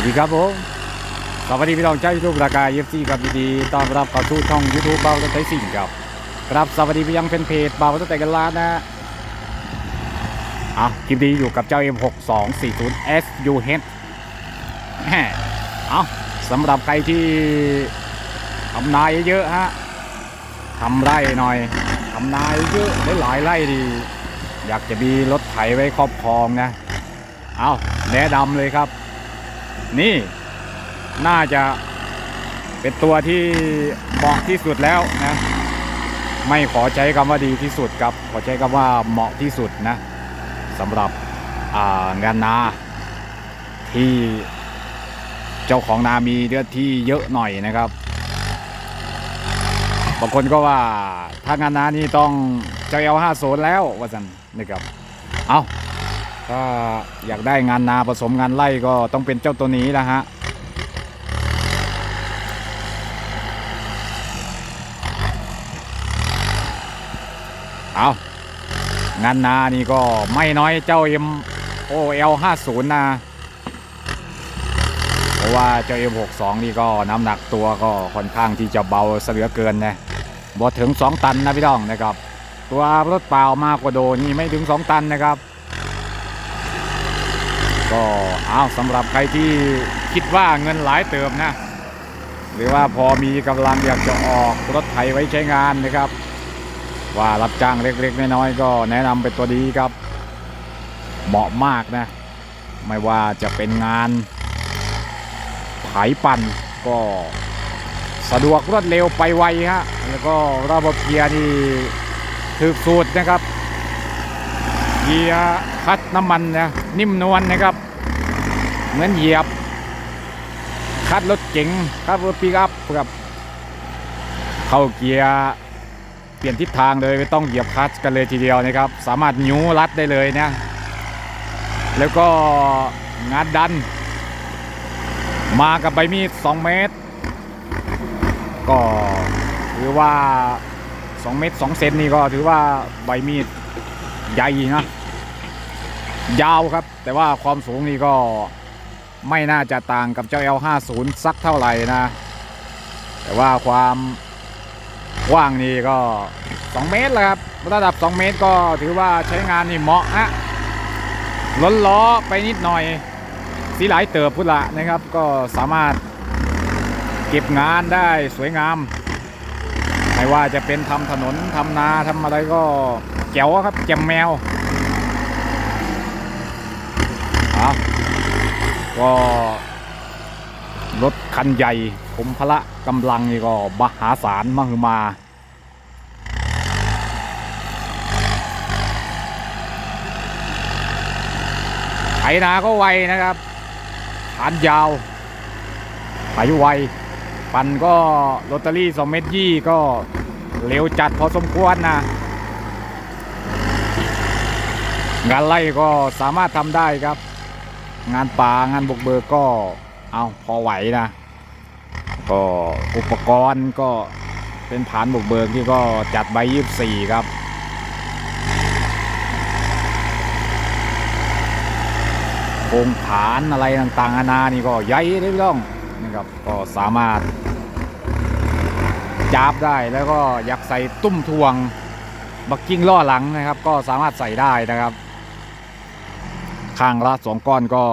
วัสดีครับผมสวัสดีพี่น้องเจ้ายูทูบรายการเอฟซีครับยินดีต้อนรับเข้าสู่ช่องยูทูบเบาต้นไทยสิ่งครับครับสวัสดีไปยังแฟนเพจเบาต้นไทยกันล้านนะอะคลิปนี้อยู่กับเจ้า M6240 SUH เอาสำหรับใครที่ทำนายเยอะๆฮะทำไร่หน่อยทำนายเยอะหลายไร่ดี อยากจะมีรถไถไว้ครอบครองนะ เอาแนะนำเลยครับ นี่ น่าจะเป็นตัวที่เหมาะที่สุดแล้วนะ ไม่ขอใช้คำว่าดีที่สุดครับ ขอใช้คำว่าเหมาะที่สุดนะสำหรับางานนาที่เจ้าของนามีเนื้อที่เยอะหน่อยนะครับบางคนก็ว่าถ้างานนานี่ต้องเจ้าเอลห้าโซนแล้วว่าสันนะครับ เอา ถ้าอยากได้งานนาผสมงานไร่ก็ต้องเป็นเจ้าตัวนี้นะฮะเอางานนานี่ก็ไม่น้อยเจ้า M O L 50นย์นะเพราะว่าเจ้า M 62นี่ก็น้ำหนักตัวก็ค่อนข้างที่จะเบาเสือเกินนะบอถึง2ตันนะพี่น้องนะครับ ตัวรถเปล่ามากกว่าโดนี่ไม่ถึง2ตันนะครับ ก็เอาสำหรับใครที่คิดว่าเงินหลายเติมนะ หรือว่าพอมีกำลังอยากจะออกรถไถไว้ใช้งานนะครับ ว่ารับจ้างเล็กๆน้อยๆก็แนะนำเป็นตัวดีครับ เหมาะมากนะ ไม่ว่าจะเป็นงานไถปั่นก็สะดวกรวดเร็วไปไวฮะแล้วก็ระบบเกียร์นี่ถึกสูตรนะครับเกียร์ คัดน้ำมันนะนิ่มนวลนะครับ เหมือนเหยียบ คัดรถเก๋งคัดรถปิกอัพครับเข้าเกียร์เปลี่ยนทิศทางเลยไม่ต้องเหยียบคลัตช์กันเลยทีเดียวนะครับ สามารถนิ้วรัดได้เลยนะแล้วก็งานดัน มากับใบมีด 2 เมตร ก็ถือว่า 2 เมตร 2 เซนนี่ก็ถือว่าใบมีดใหญ่นะ ยาวครับ แต่ว่าความสูงนี่ก็ไม่น่าจะต่างกับเจ้า L50 สักเท่าไหร่นะ แต่ว่าความกว้างนี่ก็ 2 เมตรแล้วครับระดับ 2 เมตรก็ถือว่าใช้งานนี่เหมาะฮะล้นล้อไปนิดหน่อย สีหลายเติบพุทละนะครับ ก็สามารถเก็บงานได้สวยงาม ไม่ว่าจะเป็นทำถนนทำนาทำอะไรก็แจ๋วครับแจ่มแมว เอาก็รถคันใหญ่ผมพละกำลังนี่ก็มหาศาลมหึมา ไถนาก็ไวนะครับฐานยาวไถไว ปันก็ลอตเตอรี่2เมตรยี่ก็เร็วจัดพอสมควรนะ งานไล่ก็สามารถทำได้ครับ งานป่างานบกเบิกก็เอาพอไหวนะ ก็อุปกรณ์ก็เป็นฐานบกเบิกที่ก็จัดใบยี่สี่ครับโครงฐานอะไรต่างๆนานานี่ก็ใหญ่เลยพี่น้องนะครับก็สามารถจับได้แล้วก็อยากใส่ตุ้มทวง บักกิ้งล่อหลังนะครับ ก็สามารถใส่ได้นะครับ ข้างละสองก้อนก็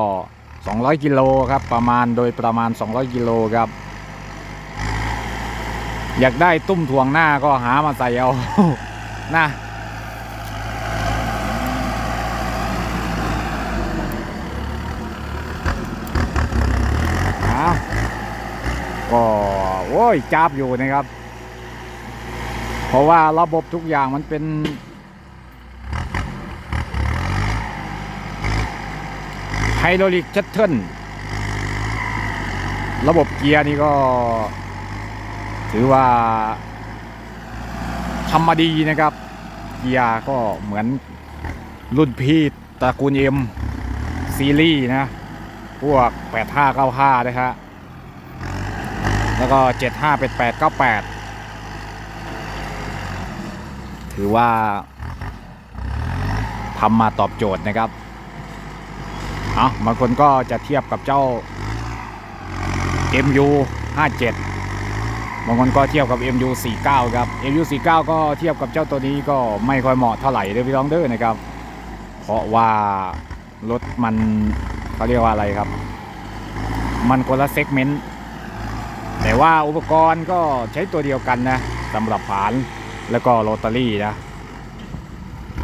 200 กิโลครับ ประมาณโดยประมาณ 200 กิโลครับ อยากได้ตุ้มทวงหน้าก็หามาใส่เอานะอะก็โอ้ยจับอยู่นะครับ เพราะว่าระบบทุกอย่างมันเป็น ไฮดรอลิกชัตเทิลระบบเกียร์นี่ก็ ถือว่าทำมาดีนะครับ เกียร์ก็เหมือนรุ่นพี่ตระกูลเอ็มซีรีส์นะ พวก 8595 นะฮะแล้วก็ 75เป็น898 ถือว่าทำมาตอบโจทย์นะครับ เอาบางคนก็จะเทียบกับเจ้า MU 57บางคนก็เทียบกับ MU 49ครับ MU 49ก็เทียบกับเจ้าตัวนี้ก็ไม่ค่อยเหมาะเท่าไหร่เด้อพี่น้องเด้อนะครับ เพราะว่ารถมันเขาเรียกว่าอะไรครับ มันคนละเซกเมนต์แต่ว่าอุปกรณ์ก็ใช้ตัวเดียวกันนะสำหรับผานแล้วก็โรตารี่นะ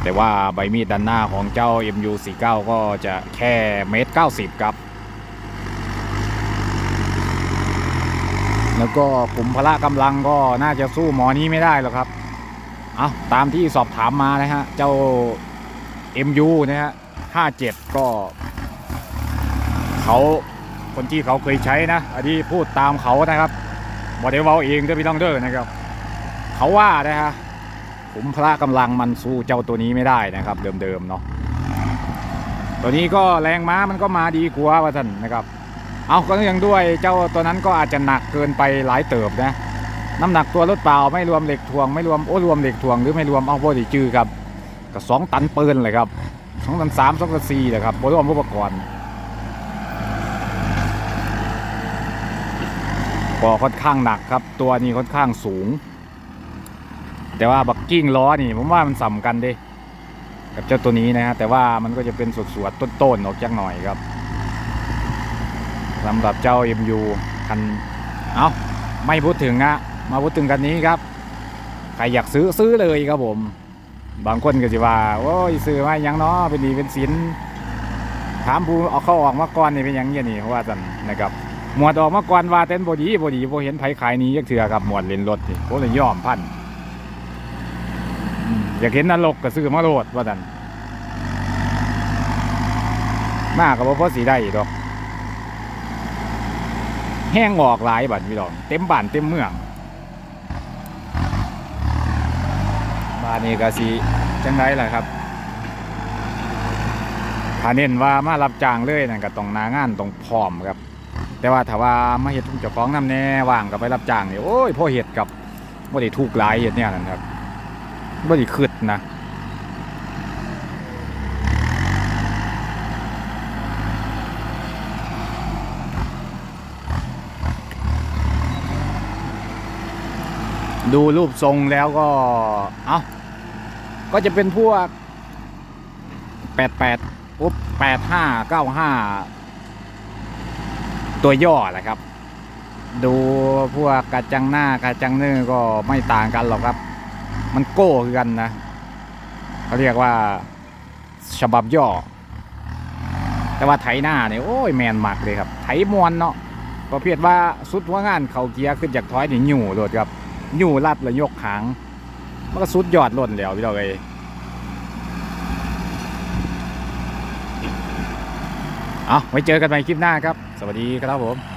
แต่ว่าใบมีดด้านหน้าของเจ้า MU49 ก็จะแค่เมตร90 ครับ แล้วก็ขุมพละกำลังก็น่าจะสู้หมอนี้ไม่ได้หรอกครับ เอาตามที่สอบถามมานะฮะ เจ้า MU นะฮะ 57 ก็เขาคนที่เขาเคยใช้นะ อันนี้พูดตามเขานะครับบอดี้เวลเองเด้อพี่น้องเด้อนะครับ เขาว่านะฮะ ขุมพละกำลังมันสู้เจ้าตัวนี้ไม่ได้นะครับ เดิมๆเนาะตัวนี้ก็แรงม้ามันก็มาดีกว่าว่าท่านนะครับ เอาก็ยังด้วยเจ้าตัวนั้นก็อาจจะหนักเกินไปหลายเติบนะน้ำหนักตัวรถเปล่าไม่รวมเหล็กถ่วงไม่รวมโอ้รวมเหล็กถ่วงหรือไม่รวมเอาพอดีจื้อครับก็สองตันปืนเลยครับสองตันสามสองตันสี่เลยครับบรวมอุปกรณ์ก็ค่อนข้างหนักครับ ตัวนี้ค่อนข้างสูง แต่ว่าบักกิ้งล้อนี่ผมว่ามันสำกันด้กับเจ้าตัวนี้นะฮะแต่ว่ามันก็จะเป็นสวดๆต้นๆออกจากหน่อยครับสำหรับเจ้า MU คันเอาไม่พูดถึงนะมาพูดถึงคันนี้ครับใครอยากซื้อซื้อเลยครับผม บางคนก็จะว่าโอ้ยซื้อมายังเนาะเป็นหนีเป็นสินถามผู้เอาเข้าออกมาก่อนนี่เป็นยังเงี้ยนี่เพราะว่าจันนะครับหมวดออกมาก่อนว่าเต้นบดีบดีพอเห็นไผขายนี้ยักเถื่อครับหมวดเลนรถนี่ผมเลยยอมพัน อยากเห็นนรกก็ซื้อมาโลดว่าดันหน้าก็บ่พอสีได้ดอก แห้งออกหลายบัดพี่ดอก เต็มบ้านเต็มเมืองบ้านนี้ก็สิจังไรล่ะครับถ้าเน้นว่ามารับจ้างเลยนั่นก็ต้องนางานต้องพร้อมครับ แต่ว่าถ้าว่ามาเฮ็ดทุ่งเจ้าของนำแน่ว่างก็ไปรับจ้างนี่โอ้ยพ่อเฮ็ดกับบ่ได้ถูกหลายเฮ็ดเนี่ยนั่นครับบ่ได้ขึ้น นะดูรูปทรงแล้วก็ เอาก็จะเป็นพวก 88ปุ๊บ85 95 ตัวย่อแหละครับ ดูพวกกระจังหน้ากระจังเนื้อก็ไม่ต่างกันหรอกครับ มันโก้คือกันนะ เขาเรียกว่าฉบับย่อ แต่ว่าไถหน้าเนี่ยโอ้ยแมนมักเลยครับ ไถมวนเนาะประเภทว่าสุดหัวงานเขาเกียร์ขึ้นจากถอยนี่หยู่โลดครับหยู่ลัดแล้วยกหางมันก็สุดยอดล้นแล้วพี่เราเลยเอาไว้เจอกันใหม่คลิปหน้าครับ สวัสดีครับผม